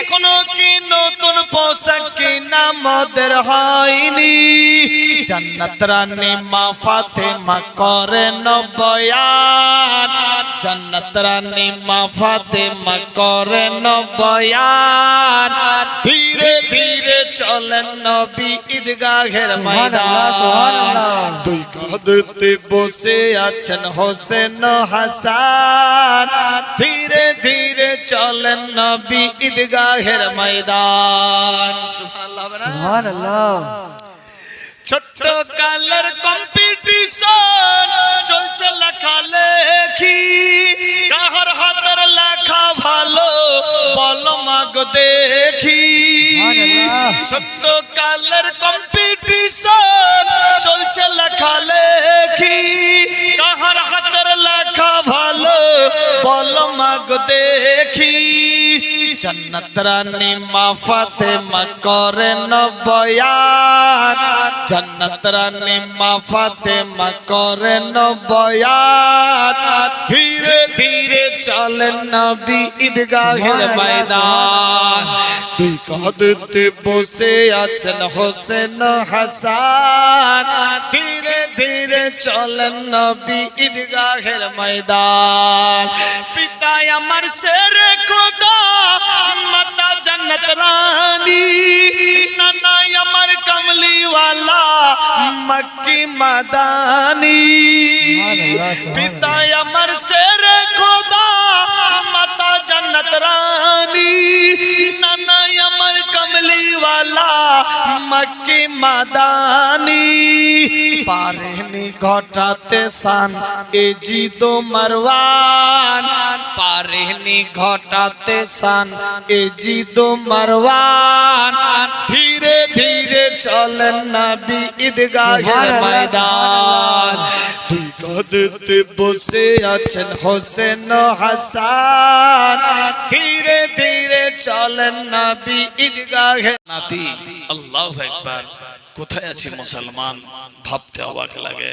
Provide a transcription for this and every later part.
এখনও কি নতুন পোশাক কিনা মদের হয়নি? জান্নাত রানী মা ফাতেমা করেন বয়ান জান্নাত রানী মা ফাতেমা করেন বয়ান ধীরে ধীরে চলেন নবী ঈদগাহের ময়দান। দুই কাঁধতে বসে আছেন হোসেন হাসান। ধীরে ধীরে চলেন নবী ঈদগাহের ময়দান। সুবহানাল্লাহ? সুবহানাল্লাহ। ছোট্ট কালের কম্পিটিশন চলছে লেখা লেখি। কাহার হাতের লেখা ভালো বল মাগ দেখি। ছোট্ট কালের কম্পিটিশন চলছে লেখা লেখি। কাহার হাতের লেখা ভালো বল মাগ দেখি। জান্নাত রানী মা ফাতেমা করেন বয়ান জান্নাত রানী মা ফাতেমা করেন বয়ান ধীরে ধীরে চলেন নবী ঈদগাহের ময়দান। দুই কাঁধতে বসে আছেন হোসেন হাসান। ধীরে ধীরে চলেন নবী ঈদগাহের ময়দান। পিতা আমার সেরে খোদা, মাতা জন্নত রানী। নানাই আমার কমলিওয়ালা, মক্কি মাদানি। পিতা আমার সেরে খোদা, মাতা জন্নত রানী। কমলিওয়ালা মক্কি মাদানি পারেনি ঘটাতে সান এ জিদো মারওয়ান পারেনি ঘটাতে সান এ জিদো মারওয়ান ধীরে ধীরে চলেন নবী ঈদগাহের ময়দান দুই কাঁধতে বসে আছেন হোসেন হাসান ধীরে চলেন নবী ঈদগাহের নাতি, আল্লাহু আকবার। কোথায় আছি মুসলমান? ভাবতে অবাক লাগে।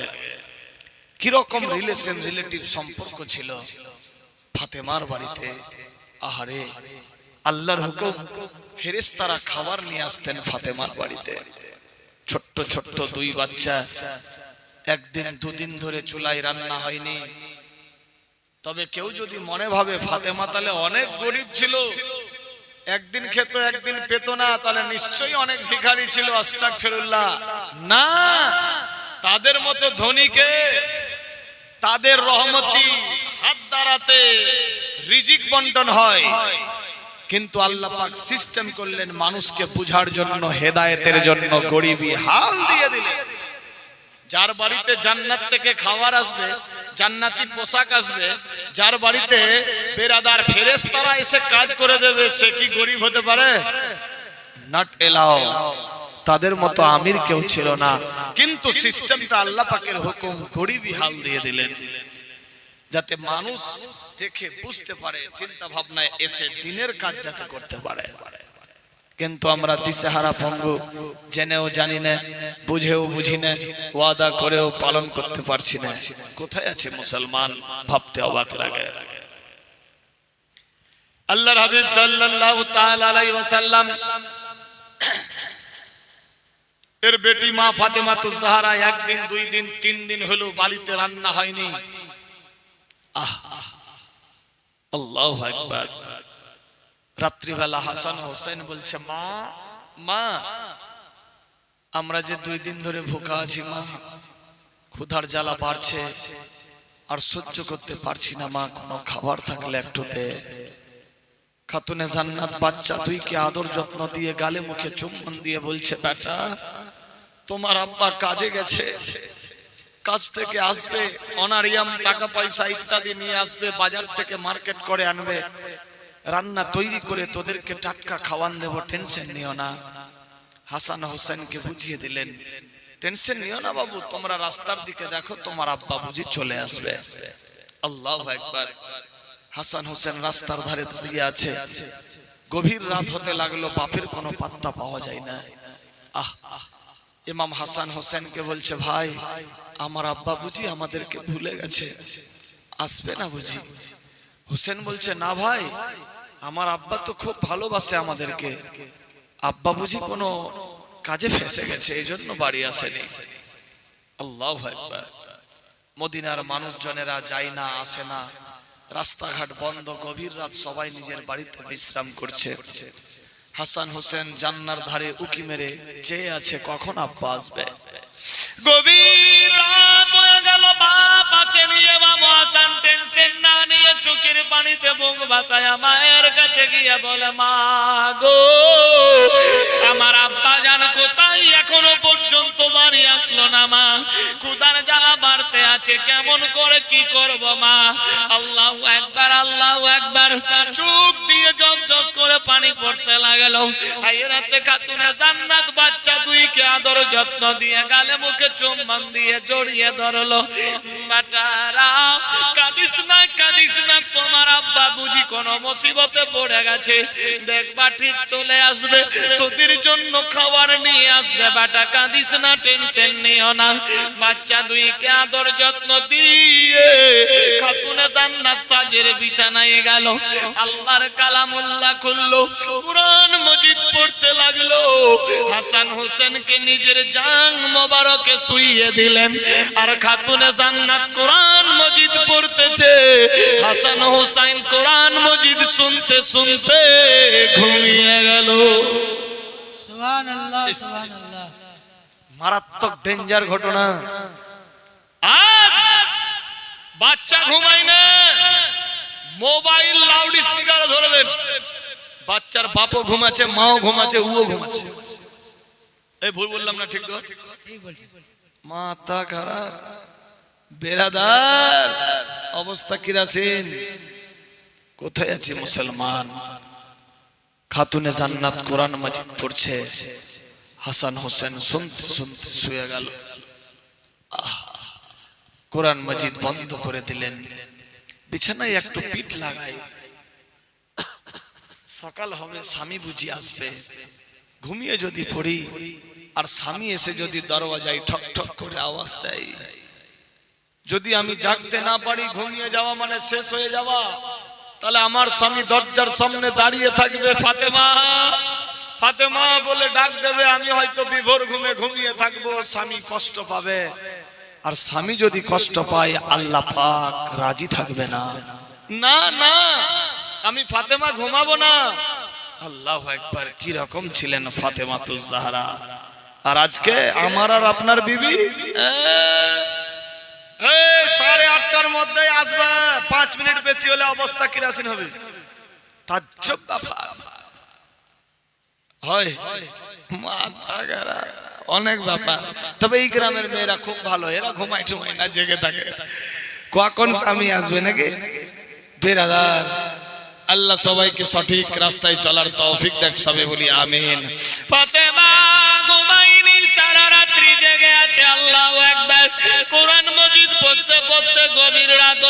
কীরকম রিলেশন রিলেটিভ সম্পর্ক ছিল? ফাতেমার বাড়িতে। আহারে, আল্লাহর হুকুম, ফেরেশতারা খাবার নিয়ে আসতেন ফাতেমার বাড়িতে। ছোট্ট ছোট্ট দুই বাচ্চা। একদিন, দুদিন ধরে চুলায় রান্না হয়নি। তবে কেউ যদি মনে ভাবে ফাতেমা তাহলে অনেক গরিব ছিল। একদিন খেত, একদিন পেত না, তাহলে নিশ্চয়ই অনেক ভিখারি ছিল আস্তাক ফেরুল্লাহ না, তাদের মতো ধনীকে তাদের রহমতি হাত দাঁড়াতে রিজিক বন্টন হয়। কিন্তু আল্লাহ পাক সিস্টেম করলেন মানুষকে বুঝার জন্য, হেদায়েতের জন্য, গরিবি হাল দিয়ে দিলেন। যার বাড়িতে জান্নাত থেকে খাবার আসবে, জান্নাতি পোশাক আসবে যার বাড়িতে বেরাদার ফেরেস তারা এসে কাজ করে দেবে, সে কি গরিব হতে পারে? নট এলাও তাদের মতো আমির কেউ ছিল না। কিন্তু সিস্টেমটা আল্লাহ পাকের হুকুম, গরিবই হাল দিয়ে দিলেন। যাতে মানুষ দেখে, বুঝতে পারে চিন্তা ভাবনায় এসে দিনের কাজ যাতে করতে পারে। কিন্তু আমরা দিশেহারা পঙ্গু জেনেও জানি না, বুঝেও বুঝি না, ওয়াদা করেও পালন করতে পারছি না। কোথায় আছে মুসলমান? ভাবতে অবাক লাগে। আল্লাহর হাবিব সাল্লাল্লাহু তাআলা আলাইহি ওয়াসাল্লাম এর বেটি মা ফাতেমা তো জাহারা একদিন দুই দিন তিন দিন হলো বাড়িতে রান্না হয়নি। আহ, আল্লাহু আকবার। রাত্রিবেলা হাসান হোসেন বলছে, মা মা, আমরা যে দুই দিন ধরে ভোকা আছি, মা, ক্ষুধার জ্বালা বাড়ছে আর সহ্য করতে পারছি না, মা, কোনো খাবার থাকলে একটু দে। খাতুনে জান্নাত বাচ্চা তুই কি আদর যত্ন দিয়ে গালে মুখে চুম্বন দিয়ে বলছে, বেটা, তোমার আব্বা কাজে গেছে, কাজ থেকে আসবে, অনারিয়াম টাকা পয়সা ইত্যাদি নিয়ে আসবে, বাজার থেকে মার্কেট করে আনবে রান্না তৈরি করে তোদেরকে টাটকা খাওয়ান দেব, টেনশন নিও না। হাসান হোসেনকে বুঝিয়ে দিলেন, টেনশন নিও না বাবু, তোমরা রাস্তার দিকে দেখো, তোমার আব্বা বুঝি চলে আসবে। আল্লাহ একবার হাসান হোসেন রাস্তার ধারে দাঁড়িয়ে আছে। গভীর রাত হতে লাগল, বাপের কোনো পাত্তা পাওয়া যায় না। আহ, ইমাম হাসান হোসেনকে বলছে, ভাই, আমার আব্বা বুঝি আমাদেরকে ভুলে গেছে। আসবে না বুঝি। হোসেন বলছে, না ভাই আমার আব্বা তো খুব ভালোবাসে আমাদেরকে। আব্বা বুঝি কোনো কাজে ফেসে গেছে, এই জন্য বাড়ি আসেনি। আল্লাহ একবার মদিনার মানুষজনেরা যায় না, আসে না। রাস্তাঘাট বন্ধ, গভীর রাত সবাই নিজের বাড়িতে বিশ্রাম করছে। হাসান হোসেন জান্নার ধারে উকি মেরে চেয়ে আছে, কখন আব্বা আসবে? গভীর রাত হয়ে গেল, বাপ আসেনি বাবা হাসান টেনশন না নিয়ে চোখের পানিতে বুক ভাসায় মায়ের কাছে গিয়ে বলে, মা গো আসলো না, মা। কুদার জ্বালা বাড়তে আছে, কেমন করে কি করব, মা? আল্লাহ একবার আল্লাহ একবার। চোখ দিয়ে জস জস করে পানি পড়তে লাগল। এই রাতে খাতুনে জান্নাত বাচ্চা দুইকে আদর যত্ন দিয়ে গালে মুখে চুম্বন দিয়ে জড়িয়ে ধরলো। বাটারা কাঁদিস না কাঁদিস না, তোমার আব্বা বুঝি কোন মুসিবতে পড়ে গেছে। দেখবা ঠিক চলে আসবে, তোদের জন্য খাবার নিয়ে আসবে। বাটা, কাঁদিস না, টেনশন নিও না। বাচ্চা দুইকে আদর যত্ন দিয়ে খাতুনে জান্নাত সাজের বিছানায় গেল। আল্লাহর কালামুল্লাহ খুললো, কোরআন মজিদ পড়তে লাগল। হাসান হোসেনকে নিজের জান মোবারকে শুইয়ে দিলেন। আর খাতুনে জান্নাত কোরআন মজিদ পড়তেছে। হাসান হোসাইন কোরআন মজিদ শুনতে শুনতে ঘুমিয়ে গেল। সুবহানাল্লাহ সুবহানাল্লাহ। মারাত্মক ডেঞ্জার ঘটনা। আজ বাচ্চা ঘুমায় না মোবাইল লাউড স্পিকার ধরবেন বাচ্চার বাপও ঘুমাচ্ছে, মাও ঘুমাচ্ছে, উও ঘুমাচ্ছে। এই ভুল বললাম না, ঠিক মাথা খারাপ। বেরাদার, অবস্থা কিরাসিন। কোথায় আছে মুসলমান? খাতুনে জান্নাত কোরআন মাজিদ পড়ছে। হাসান হোসেন শুনতে শুনতে শুয়ে গেল। কোরআন মজিদ বন্ধ করে দিলেন। বিছানায় একটু পিঠ লাগাই। সকাল হবে, স্বামী বুঝি আসবে। ঘুমিয়ে যদি পড়ি, আর স্বামী এসে যদি দরওয়াজায় ঠক ঠক করে আওয়াজ দেয়। যদি আমি জাগতে না পারি, ঘুমিয়ে যাওয়া মানে শেষ হয়ে যাওয়া। তাহলে আমার স্বামী দরজার সামনে দাঁড়িয়ে থাকবে, ফাতেমা। ফাতেমা বলে ডাক দেবে, আমি হয়তো বিভোর ঘুমে ঘুমিয়ে থাকব, স্বামী কষ্ট পাবে। আর স্বামী যদি কষ্ট পায়, আল্লাহ পাক রাজি থাকবে না। না না, আমি ফাতেমা ঘুমাবো না। আল্লাহ একবার কি রকম ছিলেন ফাতেমা তু জাহরা। আর আজকে আমার আর আপনার বিবি? সাড়ে আটটার মধ্যে আসবে, পাঁচ মিনিট বেশি হলে অবস্থা কিরাসিন হবে। তাজ্জব ব্যাপার। অনেক ব্যাপার। তবে এই গ্রামের মেয়েরা খুব ভালো। এরা না, জেগে থাকে। কখন স্বামী আসবে নাকি? আল্লাহ সবাইকে সঠিক রাস্তায় চলার তৌফিক দেখ সবে বলি, আমিন। ঘুমাইনি সারা রাত্রি আছে একবার কোরআন পড়তে পড়তে গভীর রাত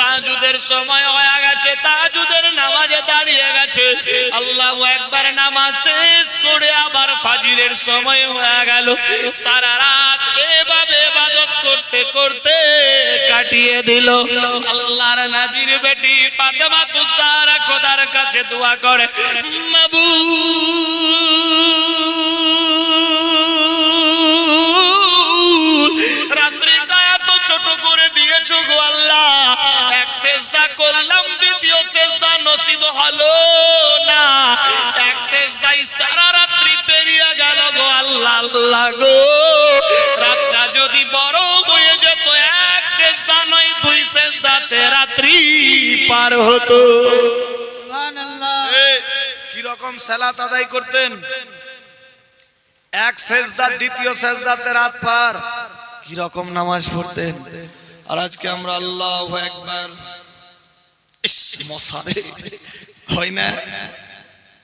তাজুদের সময় হয়ে গেছে। তাজুদের দাঁড়িয়ে গেছে। আল্লাহ একবার নামাজ শেষ করে আবার ফাজিরের সময় হয়ে গেল। সারা রাত এভাবে ইবাদত করতে করতে কাটিয়ে দিল। আল্লাহর নবীর বেটি ফাতেমা তুসারা খোদার কাছে দোয়া করে মাবু পার হতো। সুবহানাল্লাহ। কি রকম সালাত আদায় করতেন? এক সেজদা দ্বিতীয় সেজদাতে রাত পার। কি রকম নামাজ পড়তেন? আর আজকে আমরা আল্লাহ একবার মশারে হয় না?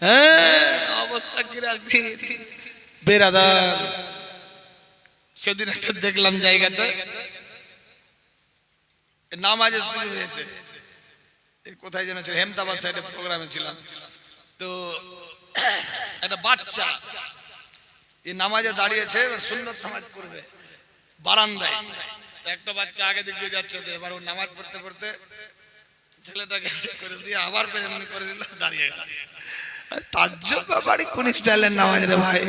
হ্যাঁ অবস্থা কি রাশি বেরাদার। সেদিন একটা দেখলাম জায়গাতে। নামাজে শুরু হয়েছে। কোথায় যেন ছিল হেমদাবাদ সাইডে প্রোগ্রামে ছিলাম। তো একটা বাচ্চা এই নামাজে দাঁড়িয়েছে সুন্নত নামাজ পড়বে, বারান্দায়। একটা বাচ্চা আগে দিক দিয়ে যাচ্ছে, তো এবার ও নামাজ পড়তে পড়তে ছেলেটাকে করে দিয়ে আবার ফের এমনি করে নিল, দাঁড়িয়ে গেল। জন্য বাড়ি কোন স্টাইলের নামাজ রে ভাই।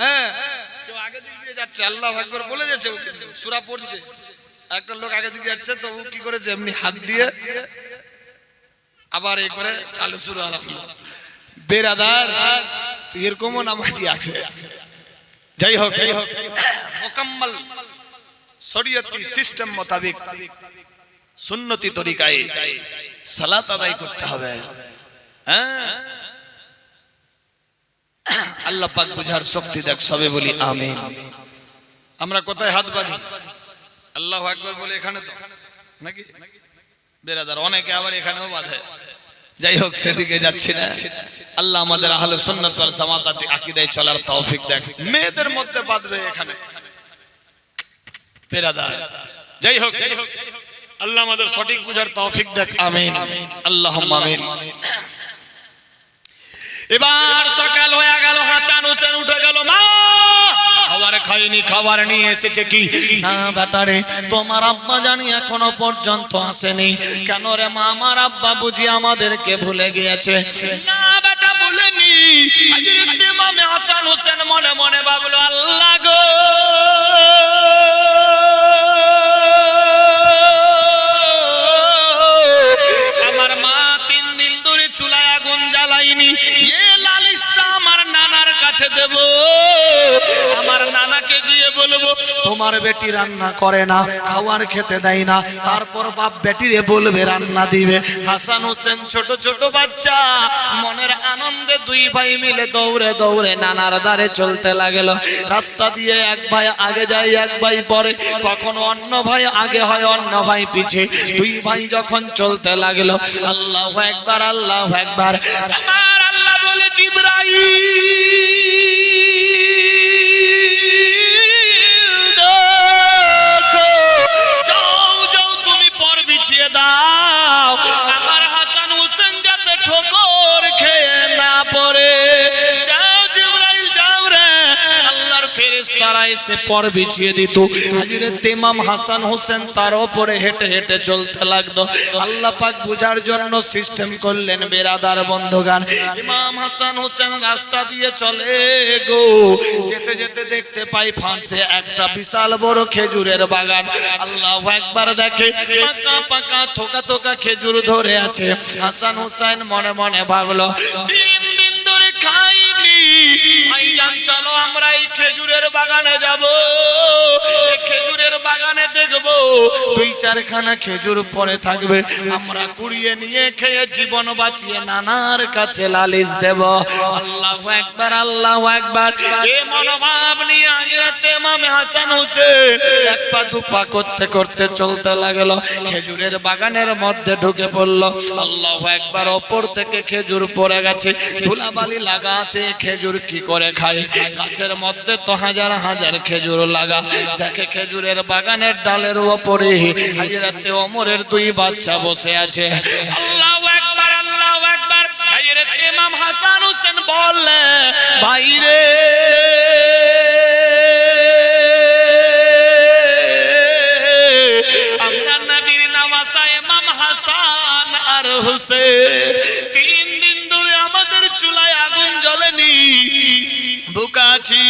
হ্যাঁ কেউ আগে দিক দিয়ে যাচ্ছে, আল্লাহ একবার বলে যাচ্ছে ও সুরা পড়ছে। একটা লোক আগে দিকে যাচ্ছে, তো ও কি করেছে, এমনি হাত দিয়ে আবার এই করে চালু শুরু বেরাদার, এরকমও নামাজি আছে। যাই হোক, মোকাম্মল শরীয়তি সিস্টেম মোতাবেক সুন্নতি তরিকায় সালাত আদায় করতে হবে। হ্যাঁ? আল্লাহ পাক বুঝার শক্তি দেখ, সবে বলি আমিন। আমরা কোথায় হাত বাঁধি? আল্লাহ একবার বলে এখানে তো, নাকি? বেরাদার, অনেকে আবার এখানেও বাঁধে। যাই হোক, সেদিকে যাচ্ছি না। আল্লাহ আমাদের আহলে সুন্নাত ওয়াল জামাত আকীদায় চলার তৌফিক দেখ মেয়েদের মধ্যে বাঁধবে এখানে। বেরাদার। যাই হোক। আল্লাহ আমাদের সঠিক বুঝার তৌফিক দেখ। আমিন। আল্লাহুম্মা আমিন। এবার সকাল হয়ে গেল, হাসান হোসেন উঠে গেল, মা! খাইনি খাবার নিয়ে এসেছে কি? না বেটারে তোমার আব্বা জানি এখনও পর্যন্ত আসেনি। কেন রে মা আমার আব্বা বুঝি আমাদেরকে ভুলে গিয়েছে। না বেটা ভুলেনি। হাসান হোসেন মনে মনে ভাবলো আল্লাহ গো। আমার মা তিন দিন ধরে চুলায় আগুন জ্বালাইনি কাছে দেব। আমার নানাকে গিয়ে বলব, তোমার বেটি রান্না করে না, খাওয়ার খেতে দেয় না। তারপর বাপ বেটিরে বলবে, রান্না দিবে। হাসান হোসেন ছোট ছোট বাচ্চা, মনের আনন্দে দুই ভাই মিলে দৌড়ে দৌড়ে নানার দ্বারে চলতে লাগল। রাস্তা দিয়ে এক ভাই আগে যায়, এক ভাই পরে। কখনো অন্য ভাই আগে হয়, অন্য ভাই পিছে। দুই ভাই যখন চলতে লাগল, আল্লাহ একবার আল্লাহ একবার আমার বলে জিব্রাইল। ফেরেশতারা এসে পর বিছিয়ে দিত। হযরত ইমাম হাসান হোসেন তার উপরে হেঁটে হেঁটে চলতে লাগতো আল্লাহ পাক বুঝার জন্য সিস্টেম করলেন, বেরাদার বন্ধগান। ইমাম হাসান হোসেন রাস্তা দিয়ে চলে গো। যেতে যেতে দেখতে পাই ফাঁসে একটা বিশাল বড় খেজুরের বাগান। আল্লাহ একবার দেখে, পাকা পাকা থোকা থোকা খেজুর ধরে আছে। হাসান হোসেন মনে মনে ভাবলো, তিন ভাইজান, চলো আমরা এই খেজুরের বাগানে যাব। খেজুরের বাগানে দেখব, দুই চারখানা খেজুর পরে থাকবে। আমরা কুড়িয়ে নিয়ে খেয়ে জীবন বাঁচিয়ে নানার কাছে দেব। আল্লাহ একবার আল্লাহ একবার এ মনোভাব নিয়ে ইমামে হাসান হোসেন এক পা দু পা করতে করতে চলতে লাগল। খেজুরের বাগানের মধ্যে ঢুকে পড়ল। আল্লাহ একবার ওপর থেকে খেজুর পড়ে গেছে। ধুলাবালি লাগা আছে খেজুর কি করে খায়? গাছের মধ্যে তো হাজার হাজার খেজুর লাগা। দেখে খেজুরের বাগানের ডালের ওপরে হাজিরাতে অমরের দুই বাচ্চা বসে আছে। আল্লাহ একবার আল্লাহ একবার ইমাম হাসান হোসেন বললে ভাইরে আমরা নবীর নামাসা ইমাম হাসান আর হোসেন। বুকাছি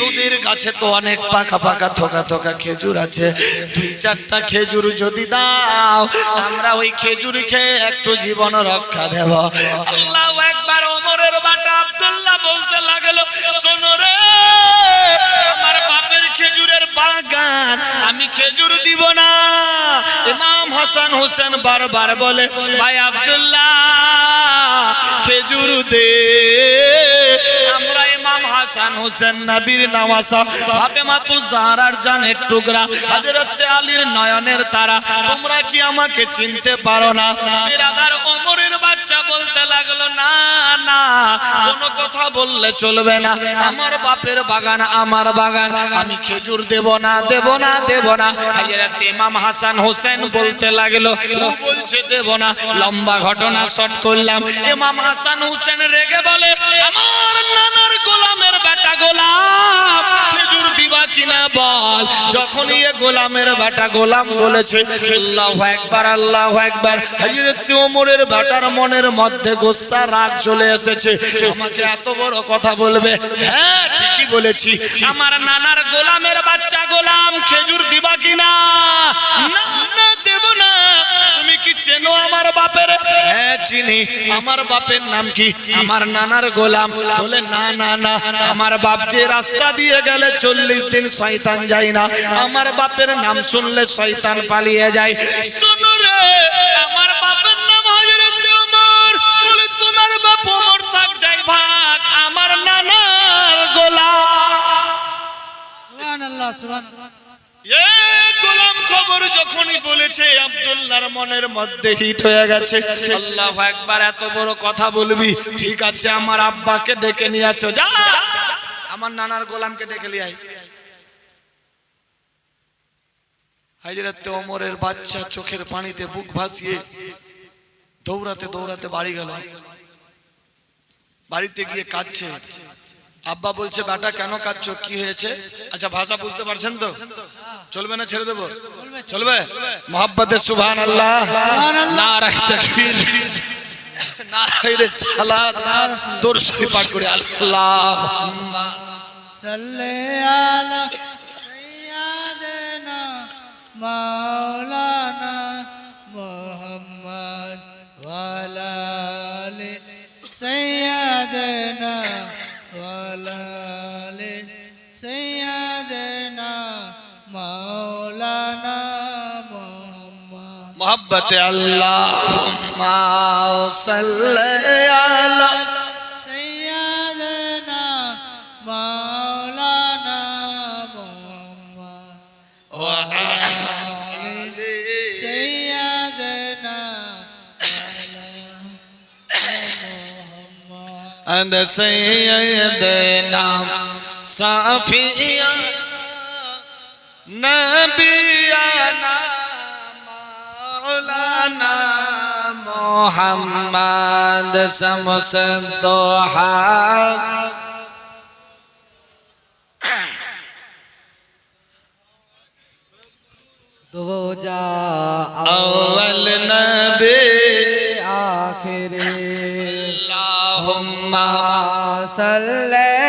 তোদের কাছে তো অনেক পাকা পাকা থোকা থোকা খেজুর আছে। দুই চারটা খেজুর যদি দাও, আমরা ওই খেজুর খেয়ে একটু জীবন রক্ষা দেব। আল্লাহ একবার ওমরের বাটা আব্দুল্লাহ বলতে লাগল, শোনো রে, আমার বাপের খেজুরের বাগান, আমি খেজুর দিব না। ইমাম হাসান হোসেন বারবার বলে, ভাই আব্দুল্লাহ, খেজুর দে। হাসান হোসেন নবীর নওয়াসা, ফাতেমা তু জাহরার জানের টুকরা, হযরত আলীর নয়নের তারা, তোমরা কি আমাকে চিনতে পারো না? বিরাদার বাচ্চা বলতে লাগল, না না, কোনো কথা বললে চলবে না। আমার বাপের বাগান, আমার বাগান। আমি খেজুর দেব না দেব না দেব না। হযরত ইমাম হাসান হোসেন বলতে লাগল, ও বলছে দেব না। লম্বা ঘটনা শর্ট করলাম। ইমাম হাসান হোসেন রেগে বলে, আমার নানার গোলামের বেটা গোলাম, খেজুর দিবা কিনা বল? যখন ইয়ে গোলামের বেটা গোলাম বলেছে, আল্লাহু একবার আল্লাহু একবার হযরত ওমরের বেটার মনের মধ্যে গোসা, রাগ চলে এসেছে। আমাকে এত বড় কথা বলবে। হ্যাঁ ঠিকই বলেছি। আমার নানার গোলামের বাচ্চা গোলাম, খেজুর দিবা কিনা? না কি চেনো আমার বাপের? হ্যাঁ চিনি। আমার বাপের নাম কি? আমার নানার গোলাম। না না না। আমার রাস্তা দিয়ে গেলে চল্লিশ দিন শয়তান না। আমার বাপের নাম শুনলে শয়তান পালিয়ে যায়। শোনো আমার বাপের আমার নানার গোলাম সুবহান আল্লাহ সুবহান এ গোলাম খবর যখনই বলেছে আব্দুল্লাহর মনের মধ্যে হিট হয়ে গেছে। আল্লাহ একবার এত বড় কথা বলবি? ঠিক আছে আমার আব্বাকে ডেকে নিয়ে আসো যা। আমার নানার গোলামকে ডেকে নিয়ে আয়। হাজরত ওমরের বাচ্চা চোখের পানিতে বুক ভাসিয়ে দৌড়াতে দৌড়াতে বাড়ি গেল। বাড়িতে গিয়ে কাঁদছে। আব্বা বলছে, বেটা, কেন কাঁদছো? কি হয়েছে? আচ্ছা ভাষা বুঝতে পারছেন তো? চলবে না ছেড়ে দেবো? চলবে? মোহাব্বতে সুবহান আল্লাহ মাওলানা مولانا محمد. اللهم صل على سيدنا مولانا محمد. سيدنا محمد. أنت سيدنا صافي নবিয়ানা মাওলানা মোহাম্মদ শামস দোহা اول نبی آخر اللہم صلی